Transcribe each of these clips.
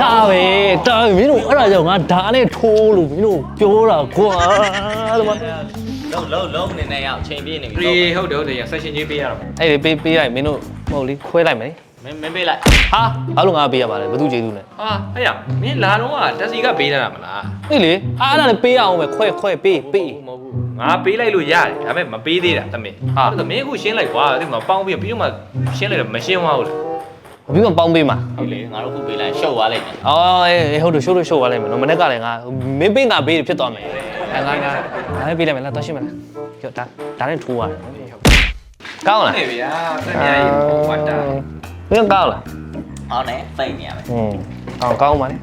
ဒါပဲဒါပဲမင်းတို့အဲ့ဒါကြောင့်ငါဒါနဲ့ထိုးလို့မင်းတို့ပြောတာကွာဒီမှာလုံးလုံးလုံးနေနေရောက်ချိန်ပြည့်နေပြီပြေဟုတ်တယ်ဟုတ်တယ်ရဆက်ရှင်ချင်းပေးရတော့အဲ့ဒီပေးပေးလိုက်မင်းတို့မဟုတ်လေခွဲလိုက်မယ်မင်းမင်းပေးလိုက်ဟာဘာလို့ငါပေးရမှာလဲဘသူကျေးဇူးလဲဟာအဲ့ရမင်းလာတော့ကတက်စီကပေးတာမလားဟေးလေအားအဲ့ဒါလည်းပေးရအောင်ပဲခွဲခွဲပေးပေးမဟုတ်ဘူးငါပေးလိုက်လို့ရတယ်ဒါပေမဲ့မပေးသေးတာတမင်ဟာသမင်းအခုရှင်းလိုက်ကွာဒီမှာပေါင်းပြီးပြီးတော့မှရှင်းလိုက်တော့မရှင်းသွားဘူးလေ ပြီးမှပေါင်းပေးမှာဟုတ်လေငါတို့ခုပေးလိုက်ရှုပ်သွားလိုက်မယ်အော်အေးအေးဟုတ်တယ်ရှိုးလို့ရှိုးသွားလိုက်မယ်နော်မနေ့ကလည်းငါမင်းပေးငါပေးဖြစ်သွားမယ်အဲငါငါငါလည်းပေးလိုက်မယ်လားတော့ရှင်းမလားကြောဒါဒါနဲ့ထိုးရတယ်ကောင်းလားဟဲ့ဗျာတက်မြရေးဟိုဝတ်တာမင်းကောင်းလားဟောင်းနေပိတ်နေရမယ်อืมကောင်းကောင်းပါလေ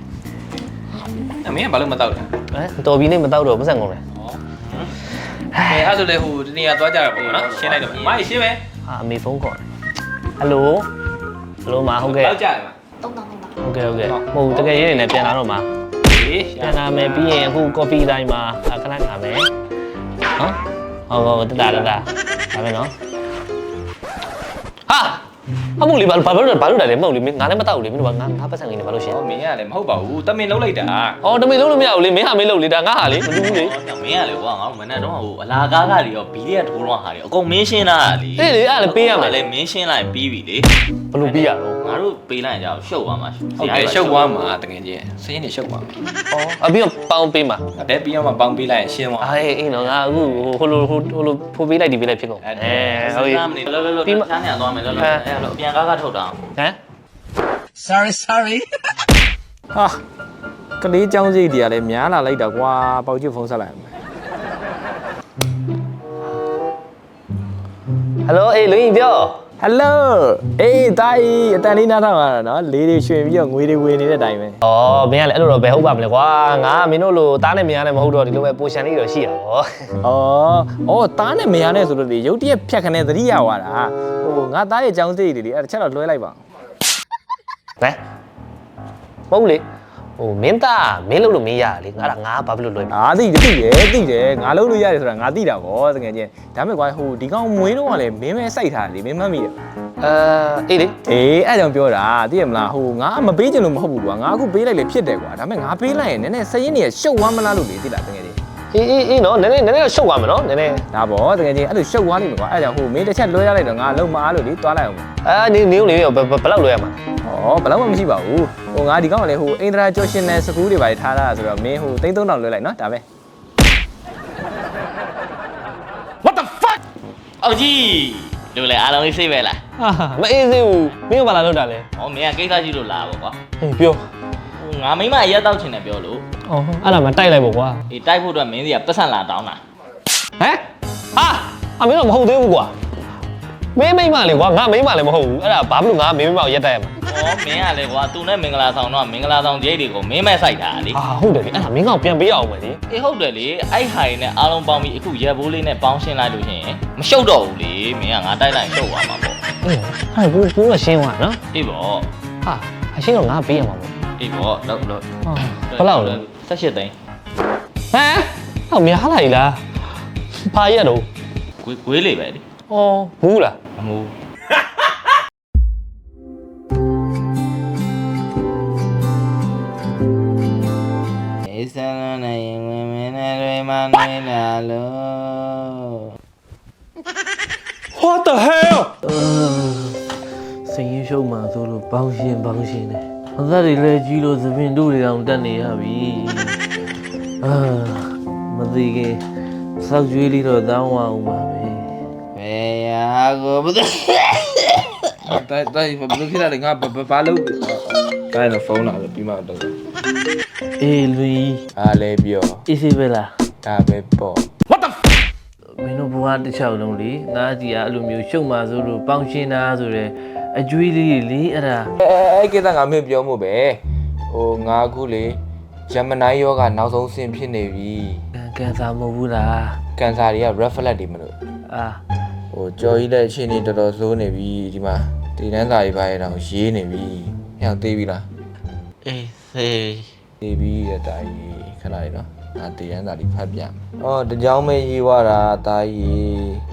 အမင်းကဘာလို့မတောက်လဲအဲတော်ပြီနေမတော့တော့ပတ်စံကုန်လေဟဲ့အဲ့ဆိုလေဟိုဒီနေရာသွားကြရပေါ့နော်ရှင်းလိုက်တော့မိုင်းရှင်းမယ်အာအမေဖုန်းခေါ်တယ်ဟယ်လို ဟယ်လိုမဟုတ်ကဲ့လောက်ကြရမှာဟုတ်ကဲ့ဟုတ်ကဲ့မဟုတ်တကယ်ရေးနေနဲ့ပြန်လာတော့မှာအေးပြန်လာမယ်ပြီးရင်အခုကော်ဖီတိုင်းမှာခဏခါမယ်နော်ဟုတ်ဟုတ်တတာတတာဒါပဲနော်ဟာ အမို့လေဘာဘာလို့ဘာလို့လဲမဟုတ်လေငါလည်းမတောက်လေမင်းတို့ကငါငါပတ်စံကိန်းနေဘာလို့ရှင်ဟောမင်းကလည်းမဟုတ်ပါဘူးတမင်လုံးလိုက်တာအော်တမေလုံးလို့မရဘူးလေမင်းဟာမေးလို့လေဒါငါဟာလေမတူဘူးလေဟောမင်းကလေကွာငါတို့မနေ့တော့ဟိုအလာကားကတွေရောဘီလီယထိုးတော့ဟာတွေအကုန်မင်းရှင်းလာတာလေအေးလေအဲ့ဒါလည်းပေးရမယ်လေမင်းရှင်းလိုက်ပြီးပြီလေဘယ်လိုပြီးရတော့ငါ တို့ပေးလိုက်ကြအောင်ရှုပ်သွားမှာဟုတ်ကဲ့ရှုပ်သွားမှာတကယ်ကြီးစင်းနေရှုပ်သွားမှာအော်အပြီးတော့ပေါင်းပေးမှာအတက်ပြီးတော့မှပေါင်းပေးလိုက်ရင်ရှင်းသွားအေးအေးနော်ငါအခုဟိုလိုဟိုဟိုလိုဖိုးပေးလိုက်ဒီပေးလိုက်ဖြစ်ကုန်အဲဟုတ်ပြီမနေလောလောလောပြီးမှချမ်းနေသွားမယ်လောလောအဲ့လိုအပြန်ကားကထုတ်တာဟမ်ဟာကလေးចောင်းစိတ်တွေကလည်းများလာလိုက်တာကွာပေါက်ချစ်ဖုန်းဆက်လိုက်အောင်ဟယ်လိုအေးလူကြီးပြော ဟယ်လိုအေးတိုင်းအတန်လေးနားထောင်ရတာနော်လေးတွေရွှင်ပြီးတော့ငွေတွေဝင်နေတဲ့အတိုင်းပဲ။အော်မင်းကလည်းအဲ့လိုတော့ဘယ်ဟုတ်ပါမလဲကွာ။ငါကမင်းတို့လိုတားနဲ့မင်းကလည်းမဟုတ်တော့ဒီလိုပဲပိုရှန်လေးတော့ရှိရပါဘောဩဩတားနဲ့မရနဲ့ဆိုလို့လေရုတ်တရက်ဖြတ်ခနဲ့သတိရသွားတာဟိုငါသားရဲ့ចောင်းစိတ်တွေလေအဲ့တစ်ချက်တော့လွှဲလိုက်ပါ။ဟမ်။မဟုတ်လေ။ ဟိုမင်းသားမင်းလို့လို့မင်းရလေ။ငါကငါဘာဖြစ်လို့လွှဲမလဲအာသိတယ်သိတယ်သိတယ်ငါလုံးလို့ရတယ်ဆိုတာငါသိတာဗောတကယ်ချင်းဒါပေမဲ့ကွာဟိုဒီကောင်မွေးတော့ကလည်းမင်းပဲစိုက်ထားတယ်လေမင်းမှတ်မိတယ်။အဲအေးလေအေးအဲ့ကြောင့်ပြောတာသိရမလားဟိုငါမပေးချင်လို့မဟုတ်ဘူးကွာငါအခုပေးလိုက်လေဖြစ်တယ်ကွာဒါပေမဲ့ငါပေးလိုက်ရင်နည်းနည်းစရင်နေရရှုပ်သွားမလားလို့လေသိလားတကယ်ချင်း အေးအေးအေးနော်နည်းနည်းနည်းနည်းတော့ရှုပ်သွားမယ်နော်နည်းနည်းဒါဗောတကယ်ချင်းအဲ့လိုရှုပ်သွားလိမ့်မယ်ကွာအဲ့ကြောင့်ဟိုမင်းတစ်ချက်လွှဲရလိုက်တော့ငါလုံးမအားလို့လေတွားလိုက်အောင်အာနေနေနေဘယ်ဘယ်လောက်လွှဲရမှာဩဘယ်တော့မှမရှိပါဘူးဟိုငါဒီကောင်ကလေဟိုအိန္ဒရာကျော်ရှင်နယ်စကူးတွေပါထားတာဆိုတော့မင်းဟိုသိန်း3000လွှဲလိုက်နော်ဒါပဲအော်ကြီးလူလေအားလုံးလေးစိတ်ပဲလားဟာမအေးစေးဘူးမင်းကဘာလာလုပ်တာလဲဟောမင်းကကိစ္စကြီးလို့လာပါကွာဟေးပြောဟို ငါမိမအရက်တောက်ချင်တယ်ပြောလို့အော်အဲ့ဒါမှတိုက်လိုက်ပေါ့ကွာဒီတိုက်ဖို့အတွက်မင်းစီကပတ်စံလာတောင်းတာဟမ်ဟာအမင်းတော့မဟုတ်သေးဘူးကွာမင်းမိမလေကွာငါမိမလည်းမဟုတ်ဘူးအဲ့ဒါဘာဖြစ်လို့ငါမင်းမိမကိုရက်တိုက်ရမှာဟောမင်းကလေကွာသူနဲ့မင်္ဂလာဆောင်တော့မင်္ဂလာဆောင်ကြိတ်တွေကိုမင်းမဲ့ဆိုင်တာလေဟာဟုတ်တယ်လေအဲ့ဒါမင်းကောင်ပြန်ပေးအောင်မယ်လေအေးဟုတ်တယ်လေအဲ့ဟာတွေနဲ့အားလုံးပေါင်းပြီးအခုရက်ဘိုးလေးနဲ့ပေါင်းရှင်းလိုက်လို့ရှိရင်မရှုပ်တော့ဘူးလေမင်းကငါတိုက်လိုက်ရှုပ်သွားမှာပေါ့အေးအဲ့ဘူးဘူးကရှင်းသွားနော်အေးပေါ့ဟာအရှင်းတော့ငါပေးရမှာပေါ့ အေးပေါ့လောက်လောက်ဘယ်လောက်လဲ18သိန်းဟမ်ဟောများလိုက်လားဘာရက်တော့ဂွေးဂွေးလေးပဲလေဩဘူးလားအမူေးစံနိုင်ဝင်မင်းနဲ့တွေမနေလာလို့ What the hell စင်ရင်ရှုံးမှဆိုလို့ဘောင်းရှင်ဘောင်းရှင်နဲ့ အသက်တွေလည်းကြီးလို့သပင်တို့တွေတောင်တက်နေရပြီအာမသိခင်စောက်ကျွေးလေးတော့တောင်းအောင်ပါပဲဘယ်ရာကိုမသိတိုင်းတိုင်းဘယ်လိုဖြစ်လာလဲငါဘာလို့တိုင်းတော့ဖုန်းလာလို့ပြီးမှတော့အေးလူကြီးအားလဲပြောအေးစေးပဲလားဒါပဲပေါ့မင်းတို့ဘဝတစ်ချောက်လုံးလေငါကြီးကအဲ့လိုမျိုးရှုံးမှဆိုလို့ပေါင်းရှင်တာဆိုတဲ့ အကျွေးလေးတွေလေအဲ့ဒါအဲအဲ့ကိစ္စငါမင်းပြောမှုပဲဟိုငါအခုလေဂျမနိုင်းယောဂနောက်ဆုံးဆင်ဖြစ်နေပြီကန်ဆာမဟုတ်ဘူးလားကန်ဆာတွေက reflect တွေမလို့အာဟိုကြော်ကြီးတဲ့အခြေအနေတော်တော်ဆိုးနေပြီဒီမှာဒီနန်းစာကြီးပါရတော့ရေးနေပြီဟဲ့သေးပြီလားအေးစေးသေးပြီတဲ့တာကြီးခဏလေးနော်ငါဒီနန်းစာကြီးဖတ်ပြမယ်အော်တကြောင်မဲရေးွားတာတာကြီး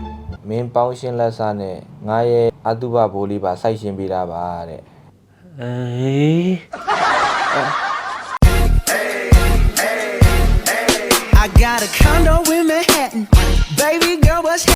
မင်းပေါင်းရှင်းလက်စားနဲ့ငါရဲ့အတုပဘိုးလေးပါစိုက်ရှင်းပေးတာပါတဲ့အေး I got a condo in Manhattan. Baby girl, what's